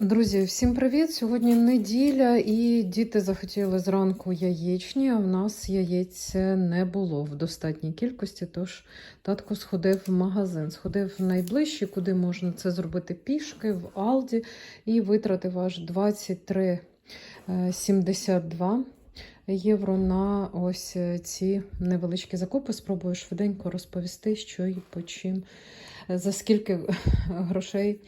Друзі, всім привіт! Сьогодні неділя, і діти захотіли зранку яєчні, а в нас яєць не було в достатній кількості. Тож татко сходив в магазин, сходив в найближчий, куди можна це зробити пішки, в Алді, і витратив аж 23,72 євро на ось ці невеличкі закупи. Спробую швиденько розповісти, що і по чим, за скільки грошей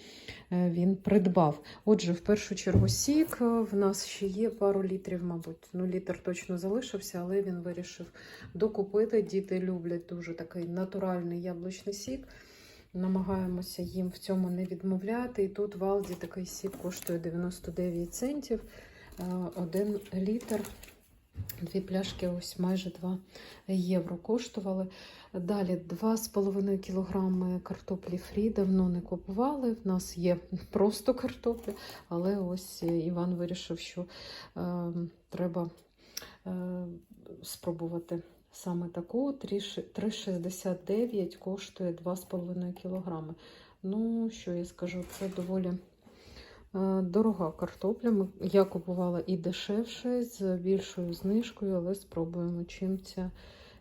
е, він придбав. Отже, в першу чергу сік. В нас ще є пару літрів, мабуть. Ну, літр точно залишився, але він вирішив докупити. Діти люблять дуже такий натуральний яблучний сік. Намагаємося їм в цьому не відмовляти. І тут в Алді такий сік коштує 99 центів. Е, Один літр. Дві пляшки ось майже 2 євро коштували. Далі 2,5 кг картоплі фрі давно не купували. В нас є просто картопля, але ось Іван вирішив, що е, треба е, спробувати саме таку. 3,69 коштує 2,5 кг. Ну, що я скажу, це доволі. Е, Дорога картопля. Я купувала і дешевше, з більшою знижкою, але спробуємо, чим це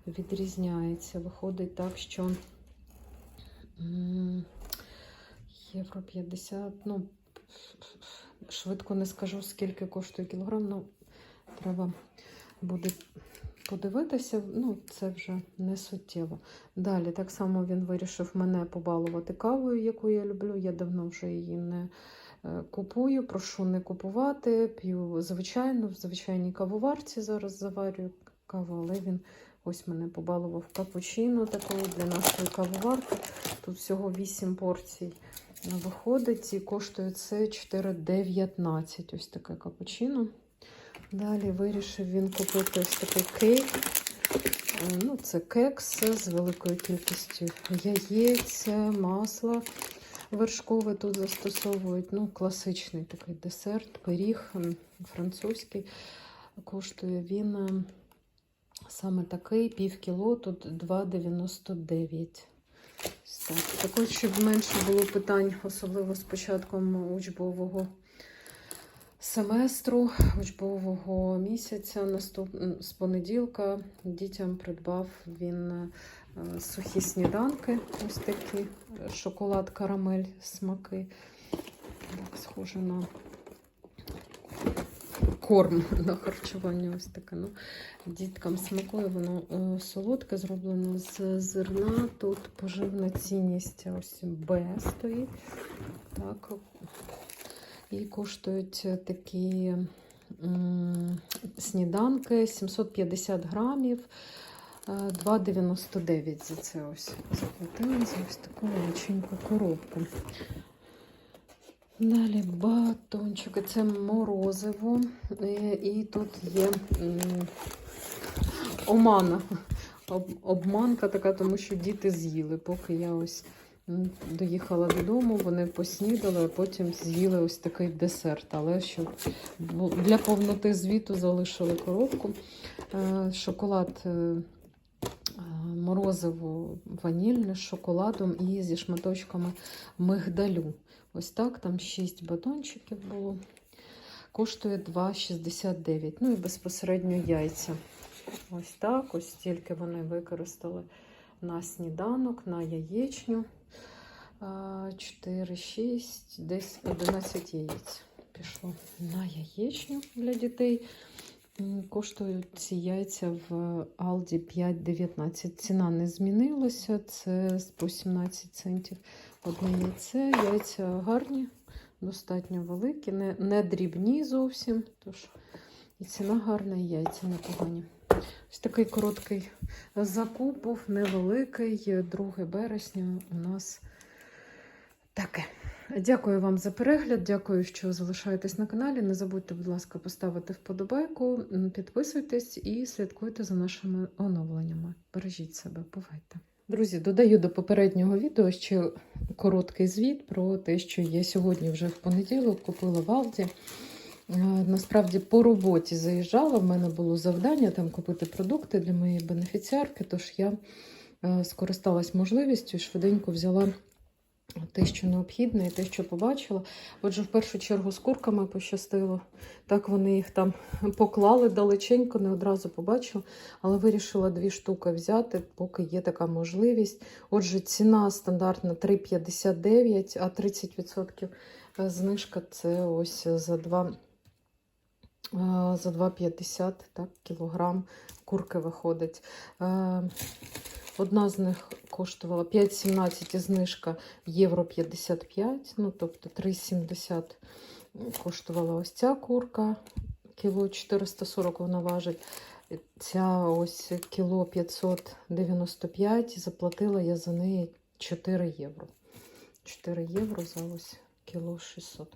відрізняється. Виходить так, що євро 50, ну, швидко не скажу, скільки коштує кілограм, ну, треба буде подивитися, ну, це вже не суттєво. Далі, так само він вирішив мене побалувати кавою, яку я люблю. Я давно вже її не купую, прошу не купувати. П'ю звичайно, в звичайній кавоварці зараз заварюю каву, але він ось мене побалував капучино такою для нашої кавоварки. Тут всього 8 порцій виходить і коштує це 4,19. Ось таке капучино. Далі вирішив він купити ось такий кейк. Е, Ну, це кекс з великою кількістю яєць, масла вершкове тут застосовують. Ну, класичний такий десерт, пиріг французький. Коштує він е, саме такий, пів кіло, тут 2,99. Так. Також, щоб менше було питань, особливо з початком учбового семестру, учбового місяця, наступ... з понеділка дітям придбав він е, сухі сніданки, ось такі, е, шоколад, карамель, смаки. Так, схоже на корм на харчування. Ось таке. Ну, діткам смакує, воно е, солодке, зроблено з зерна. Тут поживна цінність ось Б стоїть. Так. І коштують такі сніданки 750 грамів. е, 2,99 за це ось заплатили за ось таку величеньку коробку. Далі батончики, це морозиво. Е, І тут є омана. Об- Обманка така, тому що діти з'їли, поки я ось доїхала додому, вони поснідали, а потім з'їли ось такий десерт. Але щоб для повноти звіту залишили коробку. Е, Шоколад е, морозиво ванільне з шоколадом і зі шматочками мигдалю. Ось так, там 6 батончиків було. Коштує 2,69. Ну і безпосередньо яйця. Ось так, ось стільки вони використали на сніданок, на яєчню. 4, 6, десь 11 яєць пішло на яєчню для дітей. Коштують ці яйця в Алді 5,19. Ціна не змінилася, це по 17 центів одне яйце. Яйця гарні, достатньо великі, не, не дрібні зовсім. Тож і ціна гарна, і яйця непогані. Ось такий короткий закуп невеликий. 2 березня у нас таке. Дякую вам за перегляд. Дякую, що залишаєтесь на каналі. Не забудьте, будь ласка, поставити вподобайку, підписуйтесь і слідкуйте за нашими оновленнями. Бережіть себе, бувайте. Друзі, додаю до попереднього відео ще короткий звіт про те, що я сьогодні вже в понеділок купила в Алді. Е, Насправді по роботі заїжджала. В мене було завдання там купити продукти для моєї бенефіціарки, тож я е, скористалась можливістю і швиденько взяла те, що необхідне, і те, що побачила. Отже, в першу чергу з курками пощастило. Так вони їх там поклали далеченько, не одразу побачила, але вирішила дві штуки взяти, поки є така можливість. Отже, ціна стандартна 3,59, а 30% знижка це ось за 2. е, За 2,50 кілограм курки виходить. Одна з них коштувала 5,17 і знижка євро 55, ну тобто 3,70 коштувала ось ця курка, кіло 440 вона важить. Ця ось кіло 595, заплатила я за неї 4 євро. 4 євро за ось кіло 600.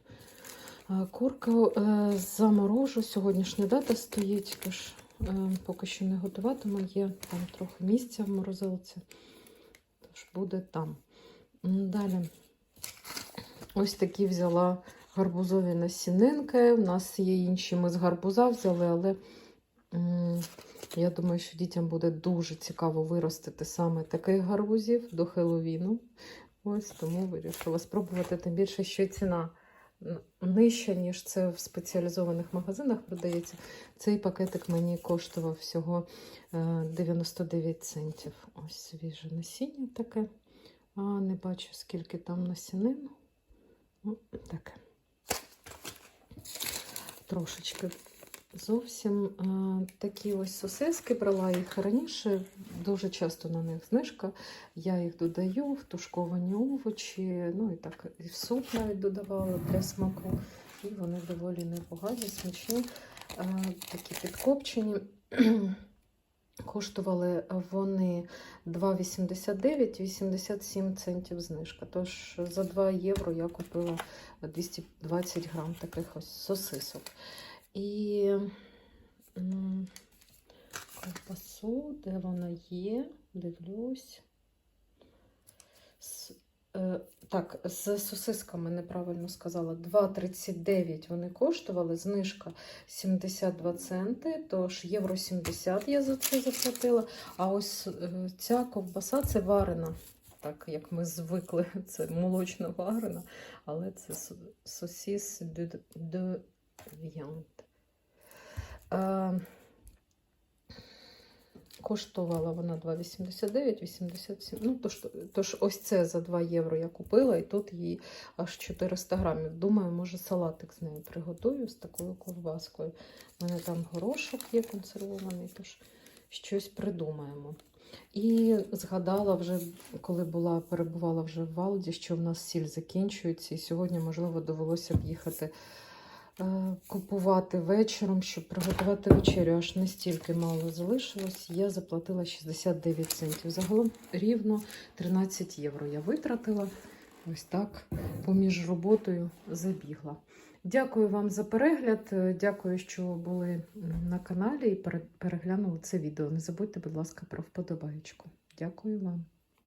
Курка е, заморожу, сьогоднішня дата стоїть, тож поки що не готуватиму, є там трохи місця в морозилці, тож буде там. Далі ось такі взяла гарбузові насінинки. У нас є інші, ми з гарбуза взяли, але я думаю, що дітям буде дуже цікаво виростити саме таких гарбузів до Хеллоуіну. Ось тому вирішила спробувати, тим більше, що ціна н- нижча, ніж це в спеціалізованих магазинах продається. Цей пакетик мені коштував всього е, 99 центів. Ось свіже насіння таке. А не бачу, скільки там насінин. Ну, таке. Трошечки зовсім е, такі ось сосиски брала їх раніше. Дуже часто на них знижка. Я їх додаю в тушковані овочі, ну і так і в суп навіть додавала для смаку. І вони доволі непогані, смачні, е, такі підкопчені. Коштували вони 2,89, 87 центів знижка. Тож за 2 євро я купила 220 грам таких ось сосисок. І ковбасу, де вона є, дивлюсь. Е, Так, з сосисками неправильно сказала. 2,39 вони коштували, знижка 72 центи, тож євро 70 я за це заплатила. А ось е, ця ковбаса це варена, так як ми звикли, це молочно варена, але це со- сосіс де. Е, Коштувала вона 2,89, 87. Ну, тож, тож ось це за 2 євро я купила, і тут її аж 400 грамів. Думаю, може салатик з нею приготую з такою ковбаскою. У мене там горошок є консервований, тож щось придумаємо. І згадала вже, коли була, перебувала вже в Валді, що в нас сіль закінчується, і сьогодні, можливо, довелося б їхати е, купувати вечором, щоб приготувати вечерю. Аж настільки мало залишилось. Я заплатила 69 центів. Загалом рівно 13 євро я витратила. Ось так поміж роботою забігла. Дякую вам за перегляд. Е, Дякую, що були на каналі і переглянули це відео. Не забудьте, будь ласка, про вподобаєчку. Дякую вам.